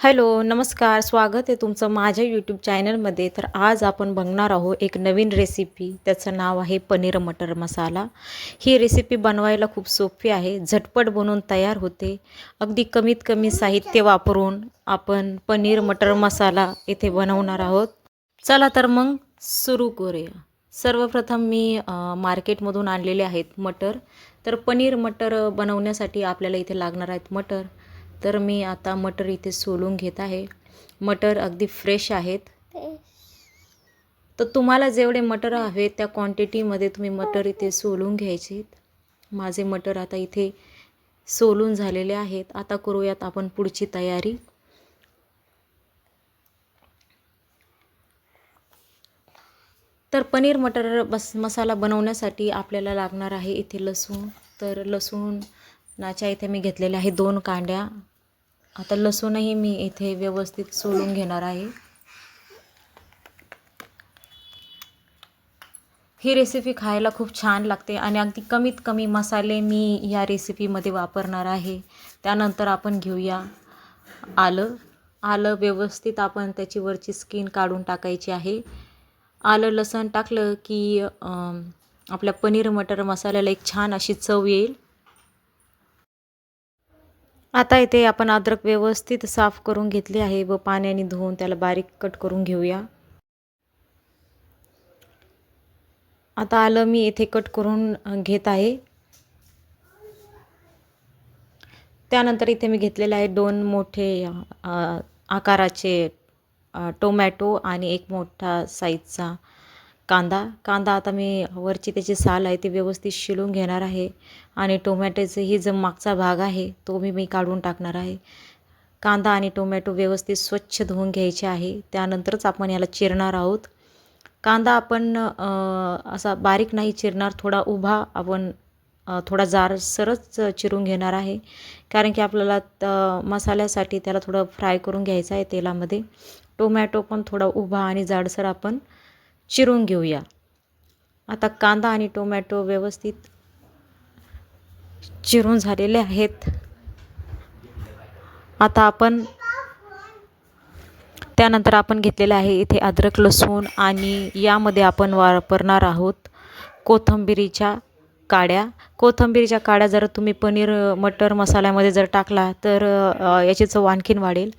Hello नमस्कार स्वागत आहे तुमचं माझ्या यूट्यूब चॅनलमध्ये तर आज आपण बघणार आहोत एक नवीन रेसिपी त्याचं नाव आहे पनीर मटर मसाला. ही रेसिपी बनवायला खूप सोपी आहे. झटपट बनवून तयार होते. अगदी कमीत कमी साहित्य वापरून आपण पनीर मटर मसाला इथे बनवणार आहोत. चला तर मग सुरू करूया. सर्वप्रथम मी मार्केटमधून आणलेले आहेत मटर. तर पनीर मटर बनवण्यासाठी आपल्याला इथे लागणार आहेत मटर. तर मी आता मटर इथे सोलून घेत आहे. मटर अगदी फ्रेश आहेत. तर तुम्हाला जेवढे मटर हवे त्या क्वांटिटीमध्ये तुम्ही मटर इथे सोलून घ्यायचे माझे मटर आता इथे सोलून झालेले आहेत. आता करूयात आपण पुढची तयारी. तर पनीर मटर बस मसाला बनवण्यासाठी आपल्याला लागणार आहे इथे लसूण. तर लसूण नाच्या इथे मी घेतलेल्या आहे दोन कांड्या. आता लसूणही मी इथे व्यवस्थित सोलून घेणार आहे. ही रेसिपी खायला खूप छान लागते आणि अगदी कमीत कमी मसाले मी या रेसिपीमध्ये वापरणार आहे. त्यानंतर आपण घेऊया आलं. आलं व्यवस्थित आपण त्याची वरची स्किन काढून टाकायची आहे. आलं लसण टाकलं की आपल्या पनीर मटर मसाल्याला एक छान अशी चव येईल. आता इथे आपण अद्रक व्यवस्थित साफ करून घेतली आहे व पाण्याने धुवून त्याला बारीक कट करून घेऊया. आता आलं मी इथे कट करून घेत आहे. त्यानंतर इथे मी घेतलेले आहे दोन मोठे आकाराचे टोमॅटो आणि एक मोठा साईजचा कांदा कांदा आता मी वरची त्याची साल आहे ती व्यवस्थित शिलून घेणार आहे. आणि टोमॅटोचाही जो मागचा भाग आहे तो मी मी काढून टाकणार आहे. कांदा आणि टोमॅटो व्यवस्थित स्वच्छ धुवून घ्यायचे आहे. त्यानंतरच आपण याला चिरणार आहोत. कांदा आपण असा बारीक नाही चिरणार थोडा उभा आपण थोडा जाडसरच चिरून घेणार आहे. कारण की आपल्याला त मसाल्यासाठी त्याला थोडं फ्राय करून घ्यायचं आहे तेलामध्ये. टोमॅटो पण थोडा उभा आणि जाडसर आपण चिरून घेऊया. आता कांदा आणि टोमॅटो व्यवस्थित चिरून झालेले आहेत. आता आपण त्यानंतर आपण घेतलेलं आहे इथे अद्रक लसूण आणि यामध्ये आपण वापरणार आहोत कोथंबिरीच्या काड्या. कोथिंबिरीच्या काड्या जर तुम्ही पनीर मटर मसाल्यामध्ये जर टाकला तर याची चव आणखीन वाढेल.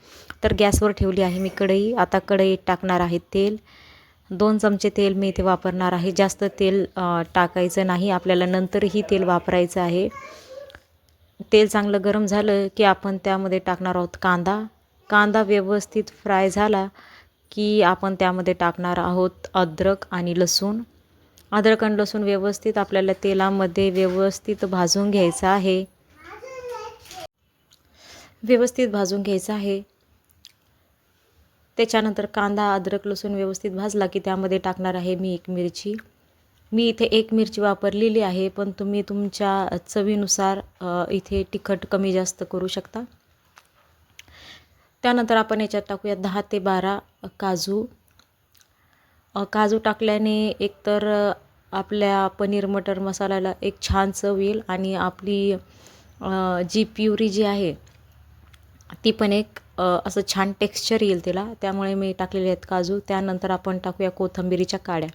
तर गॅसवर ठेवली आहे मी कढई. आता कढईत टाकणार आहे तेल. दोन चमचे तेल मी इथे वापरणार आहे. जास्त तेल टाकायचं नाही. आपल्याला नंतरही तेल वापरायचं आहे. तेल चांगलं गरम झालं की आपण त्यामध्ये टाकणार आहोत कांदा. कांदा व्यवस्थित फ्राय झाला की आपण त्यामध्ये टाकणार आहोत अद्रक आणि लसूण. अद्रक आणि लसूण व्यवस्थित आपल्याला तेलामध्ये व्यवस्थित भाजून घ्यायचं आहे. व्यवस्थित भाजून घ्यायचं आहे. त्याच्यानंतर कांदा अद्रक लसूण व्यवस्थित भाजला की त्यामध्ये टाकणार आहे मी एक मिरची. मी इथे एक मिरची वापरलेली आहे पण तुम्ही तुमच्या चवीनुसार इथे तिखट कमी जास्त करू शकता. त्यानंतर आपण याच्यात टाकूया दहा ते बारा काजू. काजू टाकल्याने एकतर आपल्या पनीर मटर मसाल्याला एक छान चव येईल आणि आपली जी प्युरी जी आहे ती पण एक असं छान टेक्स्चर येईल तिला. त्यामुळे मी टाकलेले आहेत काजू. त्यानंतर आपण टाकूया कोथिंबिरीच्या काड्या.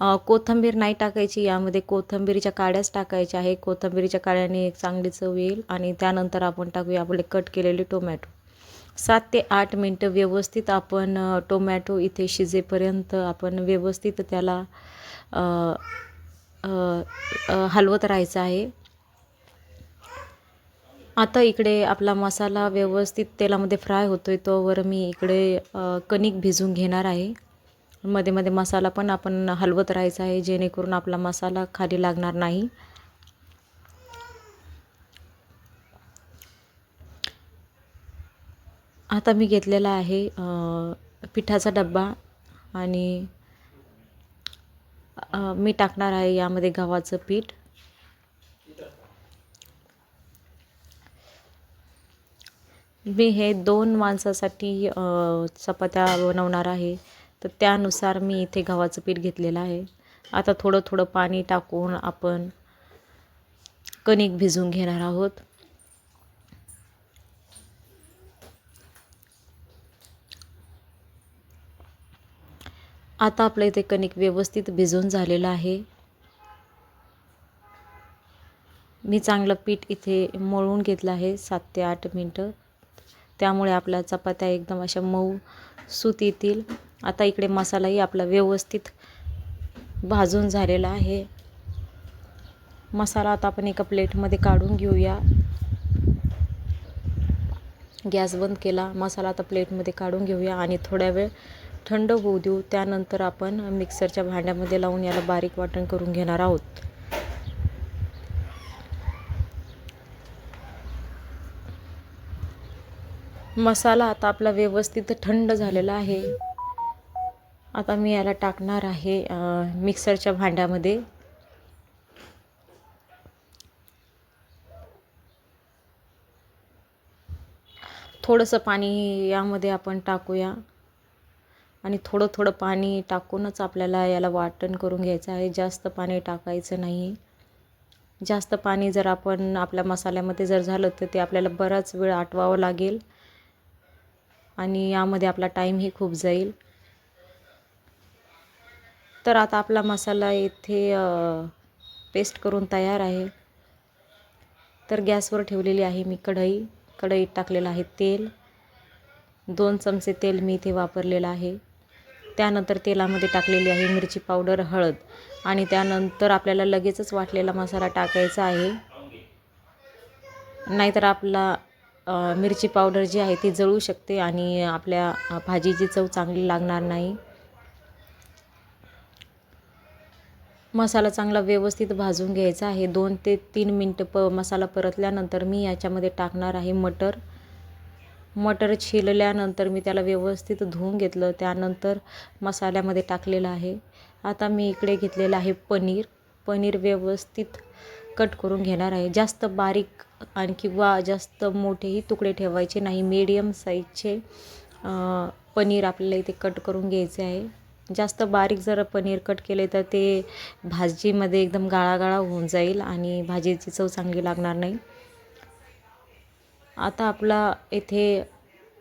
कोथंबीर कोथिंबीर नाही टाकायची. यामध्ये कोथिंबीरीच्या काड्याच टाकायच्या आहे कोथिंबीरीच्या काड्याने एक चांगली चव येईल. आणि त्यानंतर आपण टाकूया आपले कट केलेले टोमॅटो. सात ते आठ मिनटं व्यवस्थित आपण टोमॅटो इथे शिजेपर्यंत आपण व्यवस्थित त्याला हलवत राहायचं आहे. आता इकडे आपला मसाला व्यवस्थित तेलामध्ये फ्राय होतो आहे तोवर मी इकडे कणिक भिजून घेणार आहे. मध्ये मध्ये मसाला पण आपण हलवत राहायचा आहे जेणेकरून आपला मसाला खाली लागणार नाही. आता मी घेतलेला आहे पिठाचा डब्बा आणि मी टाकणार आहे यामध्ये गव्हाचं पीठ. मी हे दोन माणसासाठी चपात्या बनवणार आहे. तर त्यानुसार मी इथे गव्हाचं पीठ घेतलेलं आहे. आता थोडं थोडं पाणी टाकून आपण कणिक भिजून घेणार आहोत. आता आपलं इथे कणिक व्यवस्थित भिजून झालेलं आहे. मी चांगलं पीठ इथे मळून घेतलं आहे सात ते आठ मिनटं. त्यामुळे आपल्या चपात्या एकदम अशा मऊ सूत येतील. आता इकडे मसालाही आपला व्यवस्थित भाजून झालेला आहे. मसाला आता आपण एका प्लेटमध्ये काढून घेऊया. गॅस बंद केला मसाला आता प्लेटमध्ये काढून घेऊया आणि थोड्या वेळ थंड होऊ देऊ. त्यानंतर आपण मिक्सरच्या भांड्यामध्ये लावून याला बारीक वाटण करून घेणार आहोत. मसाला आता आपला व्यवस्थित थंड झालेला आहे. आता मी याला टाकणार आहे मिक्सरच्या भांड्यामध्ये. थोडंसं पाणी यामध्ये आपण टाकूया. आणि थोडं थोडं पाणी टाकूनच आपल्याला याला वाटण करून घ्यायचं आहे. जास्त पाणी टाकायचं नाही. जास्त पाणी जर आपण आपल्या मसाल्यामध्ये जर झालं तर ते आपल्याला बराच वेळ आटवावं लागेल. आणि यामध्ये आपला टाईमही खूप जाईल. तर आता आपला मसाला इथे पेस्ट करून तयार आहे. तर गॅसवर ठेवलेली आहे मी कढई. कढईत टाकलेलं आहे तेल. दोन चमचे तेल मी इथे वापरलेलं आहे. त्यानंतर तेलामध्ये टाकलेली आहे मिरची पावडर हळद आणि त्यानंतर आपल्याला लगेचच वाटलेला मसाला टाकायचा आहे. नाहीतर आपला मिरची पावडर जी आहे ती जळू शकते आणि आपल्या भाजीची चव चांगली लागणार नाही. मसाला चांगला व्यवस्थित भाजून घ्यायचा आहे. दोन ते तीन मिनटं प मसाला परतल्यानंतर मी याच्यामध्ये टाकणार आहे मटर. मटर छिलल्यानंतर मी त्याला व्यवस्थित धुवून घेतलं. त्यानंतर मसाल्यामध्ये टाकलेलं आहे. आता मी इकडे घेतलेलं आहे पनीर. पनीर व्यवस्थित कट करून घेणार आहे. जास्त बारीक आणि किंवा जास्त मोठेही तुकडे ठेवायचे नाही. मीडियम साईजचे पनीर आपल्याला इथे कट करून घ्यायचे आहे. जास्त बारीक जर पनीर कट केले तर ते भाजीमध्ये एकदम गाळागाळा होऊन जाईल आणि भाजीची चव चांगली लागणार नाही. आता आपला इथे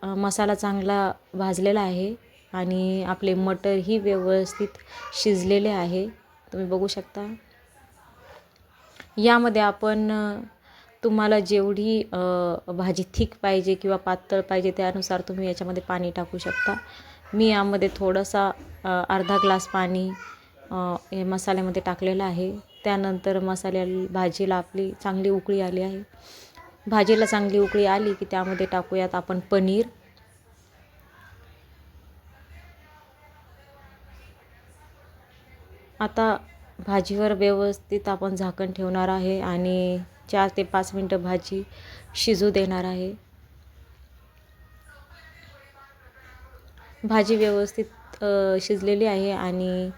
मसाला चांगला भाजलेला आहे आणि आपले मटरही व्यवस्थित शिजलेले आहे. तुम्ही बघू शकता. यामध्ये आपण तुम्हाला जेवढी भाजी थिक पाहिजे किंवा पातळ पाहिजे त्यानुसार तुम्ही याच्यामध्ये पाणी टाकू शकता. मी यामध्ये थोडासा अर्धा ग्लास पाणी हे मसाल्यामध्ये टाकलेलं आहे. त्यानंतर मसाल्या भाजीला आपली चांगली उकळी आली आहे. भाजीला चांगली उकळी आली की त्यामध्ये टाकूयात आपण पनीर. आता भाजीवर व्यवस्थित आपण झाकण ठेवणार आहे आणि चार ते पाच मिनटं भाजी शिजू देणार आहे. भाजी व्यवस्थित शिजलेली आहे आणि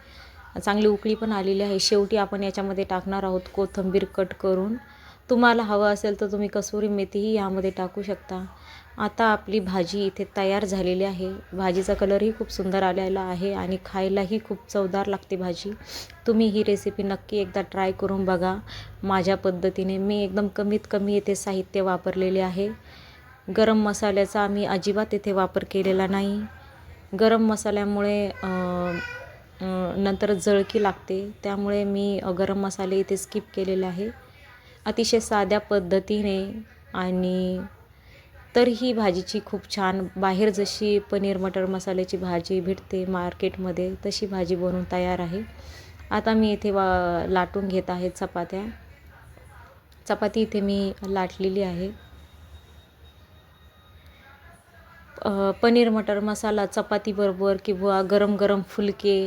चांगली उकळी पण आलेली आहे. शेवटी आपण याच्यामध्ये टाकणार आहोत कोथिंबीर कट करून. तुम्हाला हवं असेल तर तुम्ही कसुरी मेथीही यामध्ये टाकू शकता. आता आपली भाजी इथे तयार झालेली आहे. भाजीचा कलरही खूप सुंदर आलेला आहे आणि खायलाही खूप चवदार लागते भाजी. तुम्ही ही रेसिपी नक्की एकदा ट्राय करून बघा. माझ्या पद्धतीने मी एकदम कमीत कमी येथे साहित्य वापरलेले आहे. गरम मसाल्याचा आम्ही अजिबात येथे वापर केलेला नाही. गरम मसाल्यामुळे नंतर जळकी लागते. त्यामुळे मी गरम मसाले इथे स्किप केलेले आहे. अतिशय साध्या पद्धतीने आणि तर ही भाजीची खूप छान बाहेर जशी पनीर मटर मसाल्याची भाजी भेटते मार्केटमध्ये तशी भाजी बनवून तयार आहे. आता मी इथे वा लाटून घेत आहे चपात्या. चपाती इथे मी लाटलेली आहे. पनीर मटर मसाला चपातीबरोबर किंवा गरम गरम फुलके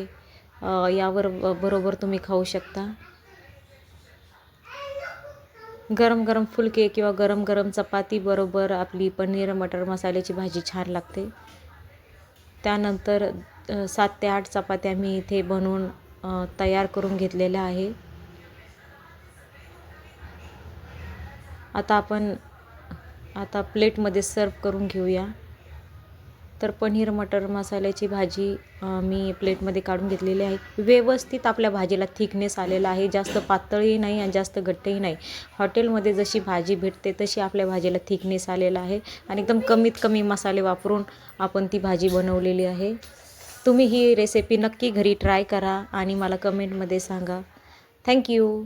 यावर बरोबर तुम्ही खाऊ शकता. गरम गरम फुलके किंवा गरम गरम चपातीबरोबर आपली पनीर मटर मसाल्याची भाजी छान लागते. त्यानंतर सात ते आठ चपात्या मी इथे बनवून तयार करून घेतलेल्या आहे. आता आपण आता प्लेटमध्ये सर्व करून घेऊया. तर पनीर मटर मसाल्याची भाजी मी प्लेटमध्ये काढून घेतलेली आहे. व्यवस्थित आपल्या भाजीला थिकनेस आलेला आहे. जास्त पातळही नाही आणि जास्त घट्टही नाही. हॉटेलमध्ये जशी भाजी भेटते तशी आपल्या भाजीला थिकनेस आलेला आहे आणि एकदम कमीत कमी मसाले वापरून आपण ती भाजी बनवलेली आहे. तुम्ही ही रेसिपी नक्की घरी ट्राय करा आणि मला कमेंटमध्ये सांगा. थँक्यू